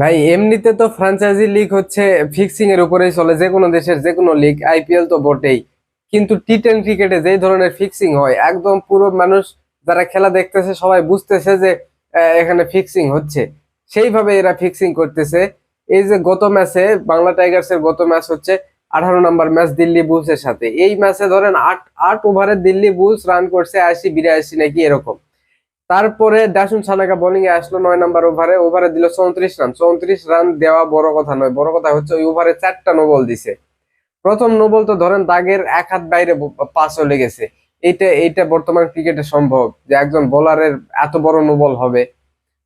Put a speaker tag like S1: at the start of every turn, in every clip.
S1: ভাই, এমনিতে তো ফ্রাঞ্চাইজি লিগ হচ্ছে ফিক্সিং এর উপরেই চলে, যে কোনো দেশের যে কোনো লিগ আইপিএল তো বটেই। কিন্তু টি টেন ক্রিকেটে যেই ধরনের ফিক্সিং হয়, একদম পুরো মানুষ যারা খেলা দেখতেছে, সবাই বুঝতেছে যে এখানে ফিক্সিং হচ্ছে। সেইভাবে এরা ফিক্সিং করতেছে। এই যে গত ম্যাচে বাংলা টাইগার্স এর গত ম্যাচ হচ্ছে, আঠারো নম্বর ম্যাচ দিল্লি বুলস এর সাথে। এই ম্যাচে ধরেন আট আট ওভারে দিল্লি বুলস রান করছে, আশি, বিরাশি নাকি এরকম। তারপরে ডাসুন সানাকা বোলিং এ আসলো নয় নাম্বার ওভারে ওভারে দিল চৌত্রিশ রান চৌত্রিশ রান দেওয়া বড় কথা নয়, বড় কথা হচ্ছে ওই ওভারে চারটা নোবল দিছে। প্রথম নোবল তো ধরেন দাগের এক হাত বাইরে পাস চলে গেছে। এইটা এটা বর্তমান ক্রিকেটে সম্ভব যে একজন বোলারের এত বড় নোবল হবে।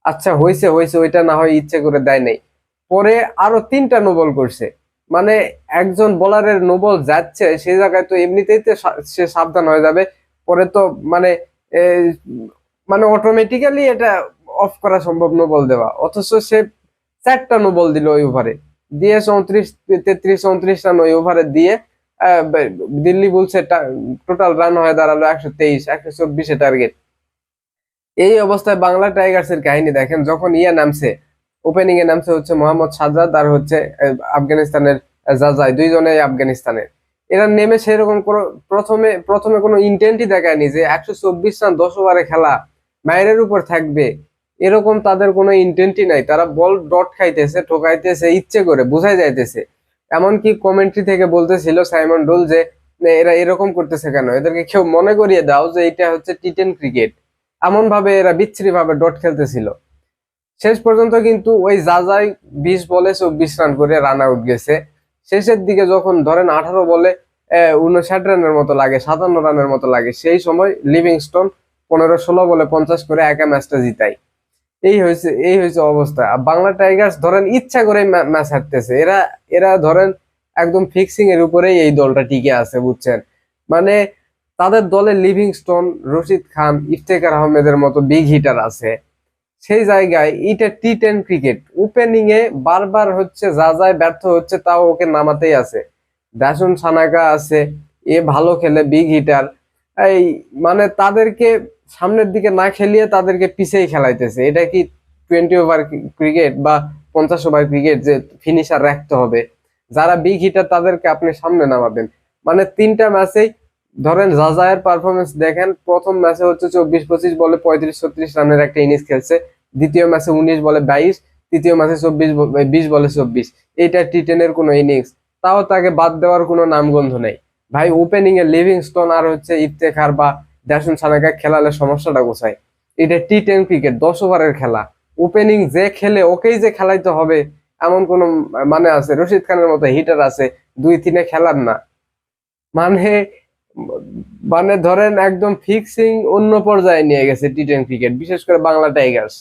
S1: আচ্ছা হয়েছে হয়েছে, ওইটা না হয় ইচ্ছে করে দেয় নাই। পরে আরও তিনটা নোবল করছে। মানে একজন বোলারের নোবল যাচ্ছে সেই জায়গায় তো এমনিতেই সে সাবধান হয়ে যাবে। পরে তো মানে মানে অটোমেটিক্যালি এটা অফ করা সম্ভব নোবল দেওয়া। অথচ সে চারটা নোবল দিল ওই ওভারে দিয়ে চৌত্রিশ, তেত্রিশ, চৌত্রিশ রান ওই ওভারে দিয়ে দিল্লি বলছে টোটাল রান হয়ে দাঁড়াল একশো তেইশ, একশো চব্বিশে টার্গেট এই অবস্থায় বাংলা টাইগার্স এর কাহিনী দেখেন, যখন ইয়ে নামছে ওপেনিং এ নামছে হচ্ছে মোহাম্মদ সাজাদ আর হচ্ছে আফগানিস্তানের জাজাই দুইজনে আফগানিস্তানের। এরা নেমে সেরকম কোনো, প্রথমে প্রথমে কোনো ইন্টেন্টই দেখায়নি যে একশো চব্বিশ রান দশ ওভারে খেলা মায়ের উপর থাকবে। এরকম তাদের কোনো ইন্টেন্টই নাই। তারা বল ডট খাইতেছে, ঠোকাইতেছে, ইচ্ছে করে, বোঝাই যাইতেছে। এমনকি কমেন্ট্রি থেকে বলতেছিল সাইমন ডোল যে এরা এরকম করতেছে কেন? এদেরকে কেউ মনে করিয়ে দাও যে এটা হচ্ছে টি টেন ক্রিকেট এমন ভাবে এরা বিচ্ছিরি ভাবে ডট খেলতেছিল। শেষ পর্যন্ত কিন্তু ওই জাজাই বিশ বলে চব্বিশ রান করে রান আউট গেছে। শেষের দিকে যখন ধরেন আঠারো বলে উনষাট রানের মতো লাগে, সাতান্ন রানের মতো লাগে, সেই সময় লিভিংস্টোন পনেরো ষোলো বলে পঞ্চাশ করে একা ম্যাচটা জিতাই। এই হয়েছে এই হয়েছে অবস্থা। বাংলা টাইগার্স ধরেন ইচ্ছা করে ম্যাচ হারতেছে। এরা এরা ধরেন একদম ফিক্সিং এর উপরেই এই দলটা টিকে আছে, বুঝছেন? মানে তাদের দলে লিভিংস্টোন, রশিদ খান, ইফতেখার আহমেদের মতো বিগ হিটার আছে। সেই জায়গায় এটা টি টেন ক্রিকেট ওপেনিং এ বারবার হচ্ছে, যা যায় ব্যর্থ হচ্ছে, তাও ওকে নামাতেই আছে। দাসুন সানাকা আছে, এ ভালো খেলে বিগ হিটার এই মানে তাদেরকে সামনের দিকে না খেলিয়ে তাদেরকে পিছেই খেলাইতেছে। এটা কি টোয়েন্টি ওভার ক্রিকেট বা পঞ্চাশ ওভার ক্রিকেট যে ফিনিশার রাখতে হবে? যারা বিগ হিটার তাদেরকে আপনি সামনে নামাবেন। মানে তিনটা ম্যাচেই ধরেন জাজায়ের পারফরমেন্স দেখেন, প্রথম ম্যাচে হচ্ছে চব্বিশ পঁচিশ বলে পঁয়ত্রিশ ছত্রিশ রানের একটা ইনিংস খেলছে। দ্বিতীয় ম্যাচে উনিশ বলে বাইশ, তৃতীয় ম্যাচে চব্বিশ বিশ বলে চব্বিশ। এইটা টি টেনের কোনো ইনিংস তাও তাকে বাদ দেওয়ার কোনো নামগন্ধ নেই। ভাই ওপেনিং এ লিভিংস্টোন আর হচ্ছে ইফতেখার বা দাসুন সানাকা খেলালে সমস্যাটা কোথায়? এটা টি টেন ক্রিকেট দশ ওভারের খেলা। ওপেনিং যে খেলে ওকেই যে খেলাইতে হবে, এমন কোন মানে আছে? রশিদ খানের মতো হিটার আছে, দুই তিনে খেলার না। মানে মানে ধরেন একদম ফিক্সিং অন্য পর্যায়ে নিয়ে গেছে টি টেন ক্রিকেট বিশেষ করে বাংলা টাইগার্স